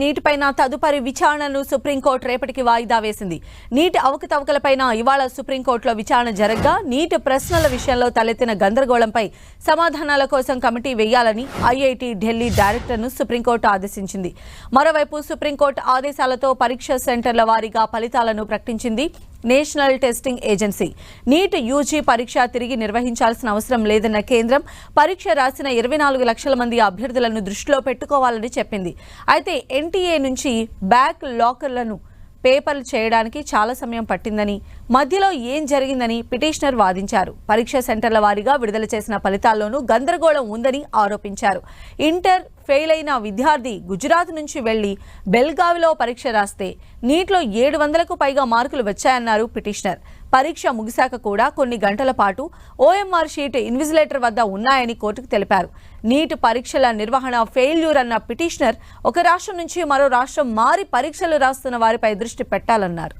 నీటిపైన తదుపరి విచారణను సుప్రీంకోర్టు రేపటికి వాయిదా వేసింది. నీటి అవకతవకలపైన ఇవాళ సుప్రీంకోర్టులో విచారణ జరగ్గా నీటి ప్రశ్నల విషయంలో తలెత్తిన గందరగోళంపై సమాధానాల కోసం కమిటీ వేయాలని ఐఐటి ఢిల్లీ డైరెక్టర్ను సుప్రీంకోర్టు ఆదేశించింది. మరోవైపు సుప్రీంకోర్టు ఆదేశాలతో పరీక్ష సెంటర్ల వారీగా ఫలితాలను ప్రకటించింది. National testing agency. NEET UG పరీక్ష తిరిగి నిర్వహించాల్సిన అవసరం లేదన్న కేంద్రం పరీక్ష రాసిన ఇరవై నాలుగు లక్షల మంది అభ్యర్థులను దృష్టిలో పెట్టుకోవాలని చెప్పింది. అయితే ఎన్టీఏ నుంచి బ్యాక్ లాకర్లను పేపర్లు చేయడానికి చాలా సమయం పట్టిందని మధ్యలో ఏం జరిగిందని పిటిషనర్ వాదించారు. పరీక్ష సెంటర్ల వారీగా విడుదల చేసిన ఫలితాల్లోనూ గందరగోళం ఉందని ఆరోపించారు. ఇంటర్ ఫెయిల్ అయిన విద్యార్థి గుజరాత్ నుంచి వెళ్ళి బెల్గావిలో పరీక్ష రాస్తే నీట్లో ఏడు వందలకు పైగా మార్కులు వచ్చాయన్నారు పిటిషనర్. పరీక్ష ముగిశాక కూడా కొన్ని గంటల పాటు ఓఎంఆర్ షీట్ ఇన్విజిలేటర్ వద్ద ఉన్నాయని కోర్టుకు తెలిపారు. నీట్ పరీక్షల నిర్వహణ ఫెయిల్యూర్ అన్న పిటిషనర్ ఒక రాష్ట్రం నుంచి మరో రాష్ట్రం మారి పరీక్షలు రాస్తున్న వారిపై దృష్టి పెట్టాలన్నారు.